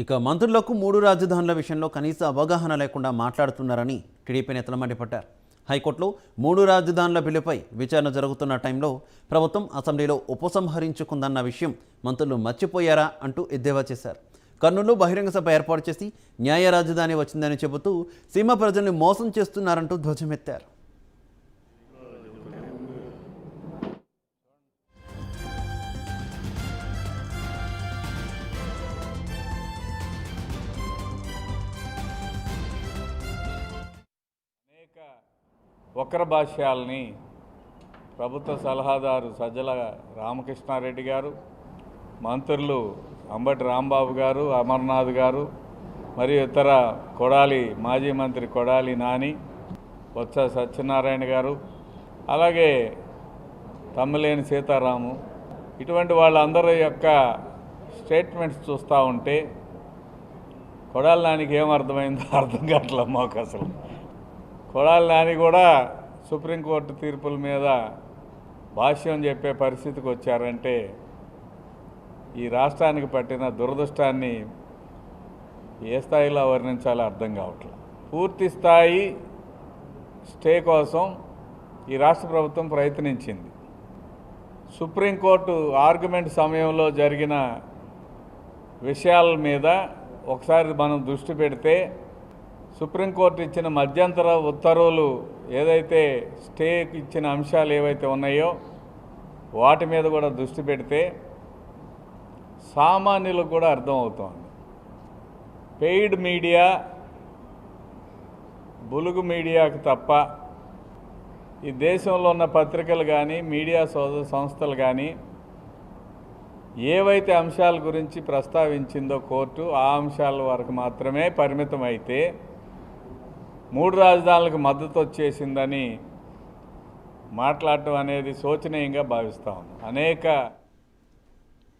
ఇక మంత్రులకు మూడు రాజధానుల విషయంలో కనీస అవగాహన లేకుండా మాట్లాడుతున్నారని టీడీపీ నేతలు మండిపడ్డారు. హైకోర్టులో మూడు రాజధానుల బిల్లుపై విచారణ జరుగుతున్న టైంలో ప్రభుత్వం అసెంబ్లీలో ఉపసంహరించుకుందన్న విషయం మంత్రులు మర్చిపోయారా అంటూ ఎద్దేవా చేశారు. కర్నూలు బహిరంగ సభ ఏర్పాటు చేసి న్యాయ రాజధాని వచ్చిందని చెబుతూ సీమ ప్రజల్ని మోసం చేస్తున్నారంటూ ధ్వజమెత్తారు. వక్ర భాష్యాలని ప్రభుత్వ సలహాదారు సజ్జల రామకృష్ణారెడ్డి గారు మంత్రులు అంబటి రాంబాబు గారు అమర్నాథ్ గారు మరియు ఇతర కొడాలి మాజీ మంత్రి కొడాలి నాని బొత్స సత్యనారాయణ గారు అలాగే తమ్మిలేని సీతారాము. ఇటువంటి వాళ్ళందరి యొక్క స్టేట్మెంట్స్ చూస్తూ ఉంటే కొడాలి నానికి ఏం అర్థమైందో అర్థం కావట్లేదు మాకు అసలు. కొడాలి నాని కూడా సుప్రీంకోర్టు తీర్పుల మీద భాష్యం చెప్పే పరిస్థితికి వచ్చారంటే ఈ రాష్ట్రానికి పట్టిన దురదృష్టాన్ని ఏ స్థాయిలో వర్ణించాలో అర్థం కావట్లేదు. పూర్తి స్థాయి స్టే కోసం ఈ రాష్ట్ర ప్రభుత్వం ప్రయత్నించింది. సుప్రీంకోర్టు ఆర్గ్యుమెంట్ సమయంలో జరిగిన విషయాల మీద ఒకసారి మనం దృష్టి పెడితే సుప్రీంకోర్టు ఇచ్చిన మధ్యంతర ఉత్తర్వులు ఏదైతే స్టే ఇచ్చిన అంశాలు ఏవైతే ఉన్నాయో వాటి మీద కూడా దృష్టి పెడితే సామాన్యులకు కూడా అర్థమవుతోంది. పెయిడ్ మీడియా బులుగు మీడియాకు తప్ప ఈ దేశంలో ఉన్న పత్రికలు కానీ మీడియా సోద సంస్థలు కానీ ఏవైతే అంశాల గురించి ప్రస్తావించిందో కోర్టు ఆ అంశాల వరకు మాత్రమే పరిమితం అయితే మూడు రాజధానులకు మద్దతు వచ్చేసిందని మాట్లాడటం అనేది శోచనీయంగా భావిస్తాం అనేక